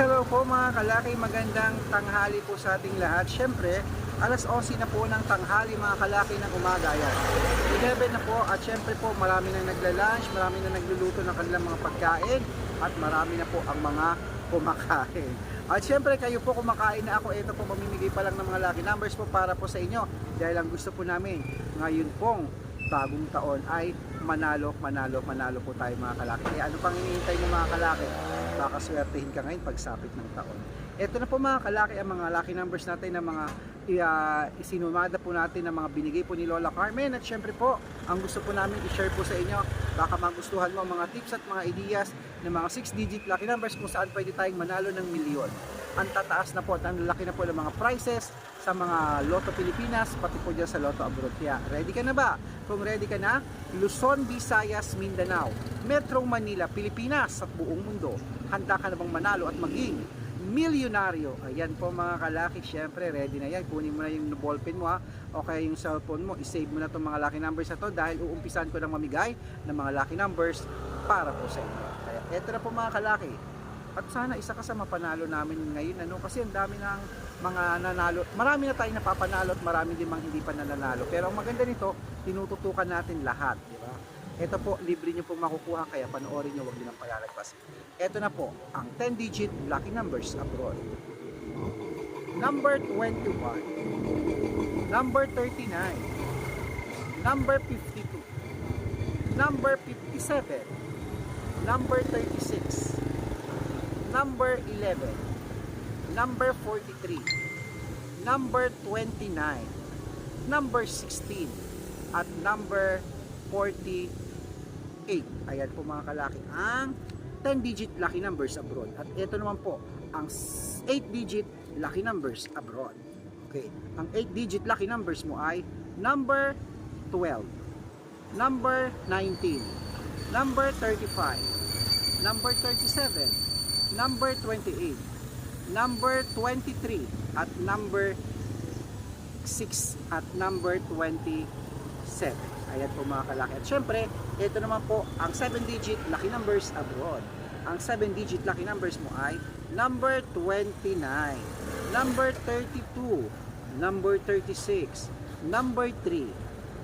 Hello po mga kalaki, magandang tanghali po sa ating lahat. Siyempre, alas 11 na po ng tanghali mga kalaki ng umaga yan. 11 na po at siyempre po marami nang nagla-lunch, marami na nagluluto ng kanilang mga pagkain at marami na po ang mga kumakain. At siyempre kayo po kumakain na ako, ito po mamimigay pa lang ng mga lucky numbers po para po sa inyo dahil ang gusto po namin ngayon pong bagong taon ay manalo, manalo, manalo po tayo mga kalaki. Kaya ano pang hinihintay niyo mga kalaki? Baka swertehin ka ngayon pagsapit ng taon. Ito na po mga kalaki ang mga lucky numbers natin na mga uh, isinumada po natin ng mga binigay po ni Lola Carmen at syempre po ang gusto po namin i-share po sa inyo baka magustuhan mo ang mga tips at mga ideas ng mga 6 digit lucky numbers kung saan pwede tayong manalo ng milyon ang tataas na po at ang laki na po ng mga prices sa mga Lotto Pilipinas pati po dyan sa Lotto Abroad kaya ready ka na ba? kung ready ka na Luzon, Visayas, Mindanao Metro Manila, Pilipinas at buong mundo handa ka na bang manalo at maging milyonaryo. Ayan po mga kalaki, syempre ready na yan. Kunin mo na yung ballpen mo ha, o kaya yung cellphone mo, isave mo na itong mga lucky numbers na to dahil uumpisan ko ng mamigay ng mga lucky numbers para po sa inyo. Kaya eto na po mga kalaki. At sana isa ka sa mapanalo namin ngayon ano kasi ang dami ng mga nanalo. Marami na tayong napapanalo at marami din mga hindi pa nananalo. Pero ang maganda nito, tinututukan natin lahat, di ba? Ito po, libre nyo po makukuha kaya panoorin nyo, huwag nyo nang palalagpas. Ito na po, ang 10-digit lucky numbers abroad. Number 21, number 39, number 52, number 57, number 36, number 11, number 43, number 29, number 16, at number 48. Ayan po mga kalaki ang 10-digit lucky numbers abroad. At ito naman po ang 8-digit lucky numbers abroad. Okay. Ang 8-digit lucky numbers mo ay number 12, number 19, number 35, number 37, number 28, number 23, at number 6 at number 27. Ayan po mga kalaki. At syempre, ito naman po ang 7-digit lucky numbers abroad. Ang 7-digit lucky numbers mo ay number 29, number 32, number 36, number 3,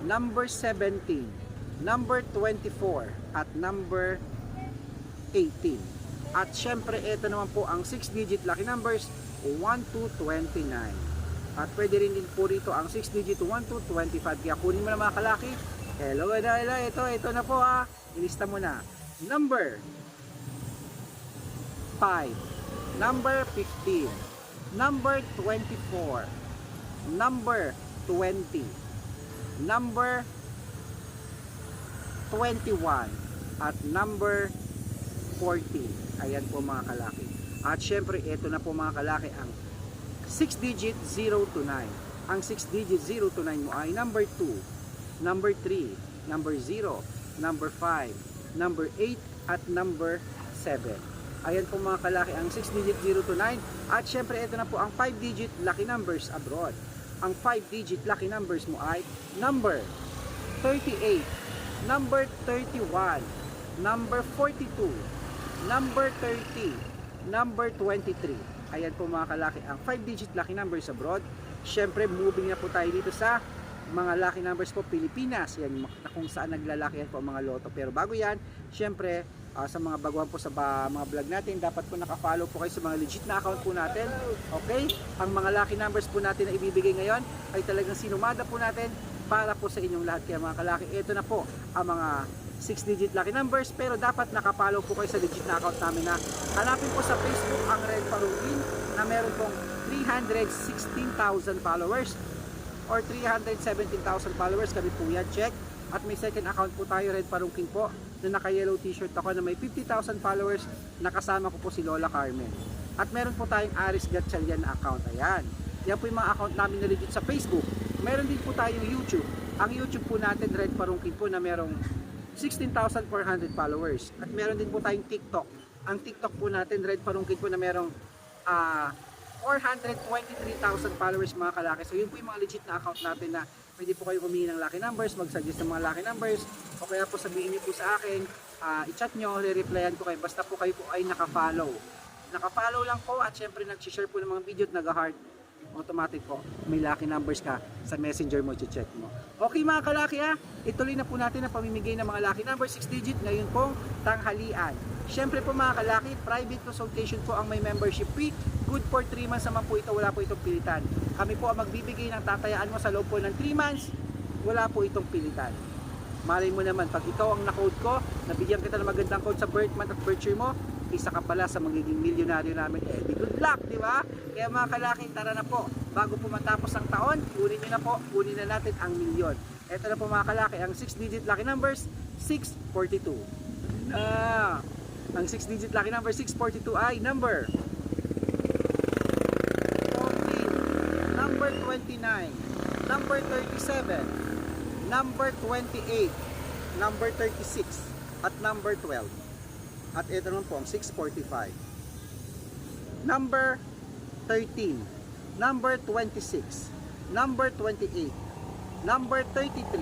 number 17, number 24, at number 18. At syempre, ito naman po ang 6-digit lucky numbers 1 to 29. At pwede rin din po rito ang 6-digit 1 to 25. Kaya kunin mo na mga kalaki. Hello, hello, hello. Ito, ito na po ha. Ilista mo na. Number 5. Number 15. Number 24. Number 20. Number 21. At number 40. Ayan po mga kalaki. At syempre, ito na po mga kalaki ang 6 digit 0 to 9. Ang 6 digit 0 to 9 mo ay number 2, number 3, number 0, number 5, number 8, at number 7. Ayan po mga kalaki ang 6 digit 0 to 9. At syempre ito na po ang 5 digit lucky numbers abroad. Ang 5 digit lucky numbers mo ay number 38, number 31, number 42, number 30, number 23. Ayan po mga kalaki, ang 5-digit lucky numbers abroad. Siyempre, moving na po tayo dito sa mga lucky numbers po Pilipinas. Yan kung saan naglalaki yan po ang mga loto. Pero bago yan, siyempre, ah, sa mga baguhan po sa ba, mga vlog natin, dapat po nakafollow po kayo sa mga legit na account po natin. Okay? Ang mga lucky numbers po natin na ibibigay ngayon ay talagang sinumada po natin para po sa inyong lahat. Kaya mga kalaki, ito na po ang mga 6-digit lucky numbers pero dapat nakapollow po kayo sa legit na account namin na hanapin po sa Facebook ang Red Parugin na meron pong 316,000 followers or 317,000 followers. Kami po yan check. At may second account po tayo Red Parungking po na naka yellow t-shirt ako na may 50,000 followers. Nakasama ko po si Lola Carmen. At meron po tayong Aris Gatchalian na account. Ayan. Yan po yung mga account namin na legit sa Facebook. Meron din po tayong YouTube. Ang YouTube po natin Red Parungking po na merong 16,400 followers. At meron din po tayong TikTok. Ang TikTok po natin, Red Parungkit po na merong ah 423,000 followers mga kalaki. So yun po yung mga legit na account natin na pwede po kayo humingi ng lucky numbers, mag-suggest ng mga lucky numbers, o kaya po sabihin niyo po sa akin, ah, i-chat nyo, re-replyan ko kayo, basta po kayo po ay naka-follow nakapollow lang po at syempre nag-share po ng mga video at nag-heart, automatic po, may lucky numbers ka sa messenger mo, check mo. Okay mga kalaki ha, ituloy na po natin ang pamimigay ng mga lucky number 6 digit ngayon pong tanghalian. Syempre po mga kalaki, private consultation po ang may membership fee. Good for 3 months naman po ito, wala po itong pilitan. Kami po ang magbibigay ng tatayaan mo sa loob po ng 3 months, wala po itong pilitan. Malay mo naman, pag ikaw ang na-code ko, nabigyan kita ng magandang code sa birth month at birth year mo, isa ka pala sa magiging milyonaryo namin. Eh, good luck, di ba? Kaya mga kalaki, tara na po. Bago po matapos ang taon, kunin nyo na po, kunin na natin ang milyon. Ito na po mga kalaki, ang 6-digit lucky numbers, 642. Na, ang 6-digit lucky number 642 ay number 14, number 29, number 37, number 28, number 36, at number 12. At ito naman po ang 645. Number 13, number 26, number 28, number 33,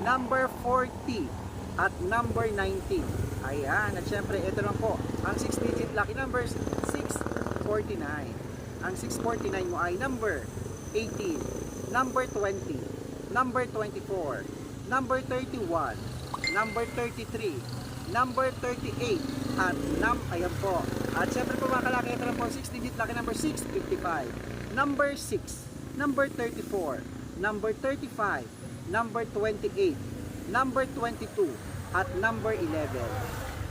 number 40, at number 19. Ayan, at syempre ito naman po, ang 6-digit lucky numbers, 649. Ang 649 mo ay number 18, number 20, number 24, number 31, number 33, number 38, at num ayan po. At syempre po mga kalaki, ito po 6 digit lucky number 655, number 6, number 34, number 35, number 28, number 22, at number 11.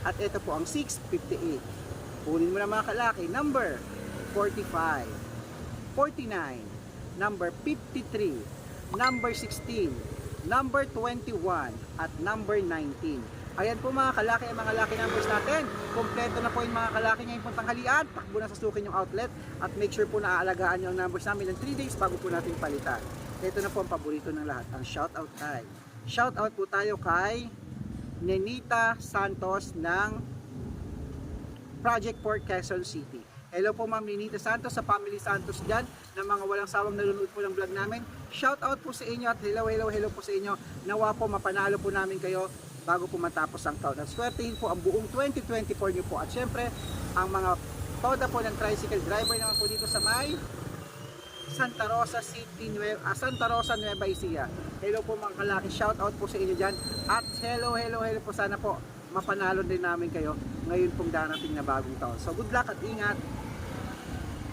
At ito po ang 658. Kunin mo na mga kalaki, number 45, 49, number 53, number 16, number 21, at number 19. Ayan po mga kalaki mga lucky numbers natin. Kompleto na po yung mga kalaki ngayong puntang halian. Takbo na sa sukin yung outlet at make sure po na aalagaan nyo ang numbers namin ng 3 days bago po natin palitan. Ito na po ang paborito ng lahat, ang shoutout time. Shoutout po tayo kay Nenita Santos ng Project Port Quezon City. Hello po Ma'am Ninita Santos sa Family Santos dyan na mga walang sawang nanonood po ng vlog namin. Shout out po sa inyo at hello hello hello po sa inyo. Nawa po mapanalo po namin kayo bago po matapos ang taon. At swertein po ang buong 2024 nyo po. At syempre, ang mga toda po ng tricycle driver naman po dito sa may Santa Rosa City, Nueva, ah, Santa Rosa, Nueva Ecija. Hello po mga kalaki, shout out po sa inyo dyan. At hello, hello, hello po sana po mapanalo din namin kayo ngayon pong darating na bagong taon. So good luck at ingat.